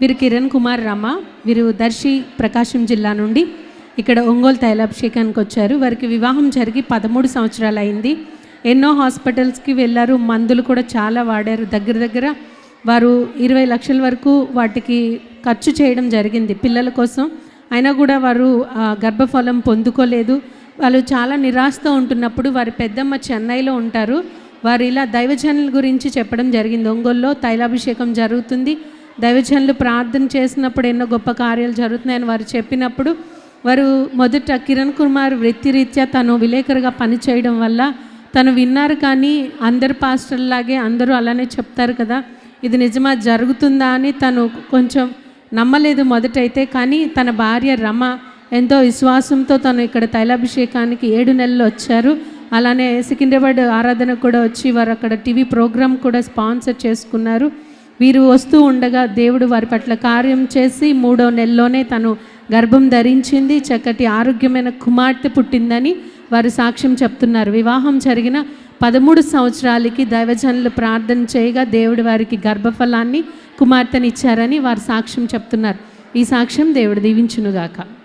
వీరు కిరణ్ కుమార్ రమ వీరు దర్శి ప్రకాశం జిల్లా నుండి ఇక్కడ ఒంగోలు తైలాభిషేకానికి వచ్చారు. వారికి వివాహం జరిగి పదమూడు సంవత్సరాలు అయింది. ఎన్నో హాస్పిటల్స్కి వెళ్ళారు. మందులు కూడా చాలా వాడారు. దగ్గర దగ్గర వారు ఇరవై లక్షల వరకు వాటికి ఖర్చు చేయడం జరిగింది పిల్లల కోసం. అయినా కూడా వారు గర్భఫలం పొందుకోలేదు. వాళ్ళు చాలా నిరాశతో ఉంటున్నప్పుడు వారి పెద్దమ్మ చెన్నైలో ఉంటారు. వారు ఇలా దైవజనుల గురించి చెప్పడం జరిగింది. ఒంగోలులో తైలాభిషేకం జరుగుతుంది. దైవజనులు ప్రార్థన చేసినప్పుడు ఎన్నో గొప్ప కార్యాలు జరుగుతున్నాయని వారు చెప్పినప్పుడు వారు మొదట కిరణ్ కుమార్ వృత్తిరీత్యా తను విలేకరుగా పనిచేయడం వల్ల తను విన్నారు కానీ అందరు పాస్టర్లాగే అందరూ అలానే చెప్తారు కదా ఇది నిజమా జరుగుతుందా అని తను కొంచెం నమ్మలేదు మొదటైతే. కానీ తన భార్య రమ ఎంతో విశ్వాసంతో తను ఇక్కడ తైలాభిషేకానికి ఏడు నెలలు వచ్చారు. అలానే సికింద్రాబాద్ ఆరాధన కూడా వచ్చి వారు అక్కడ టీవీ ప్రోగ్రామ్ కూడా స్పాన్సర్ చేసుకున్నారు. వీరు వస్తూ ఉండగా దేవుడు వారి పట్ల కార్యం చేసి మూడో నెలలోనే తను గర్భం ధరించింది చక్కటి ఆరోగ్యమైన కుమార్తె పుట్టిందని వారు సాక్ష్యం చెప్తున్నారు. వివాహం జరిగిన పదమూడు సంవత్సరాలకి దైవజనులు ప్రార్థన చేయగా దేవుడు వారికి గర్భఫలాన్ని కుమార్తెనిచ్చారని వారు సాక్ష్యం చెప్తున్నారు. ఈ సాక్ష్యం దేవుడు దీవించునుగాక.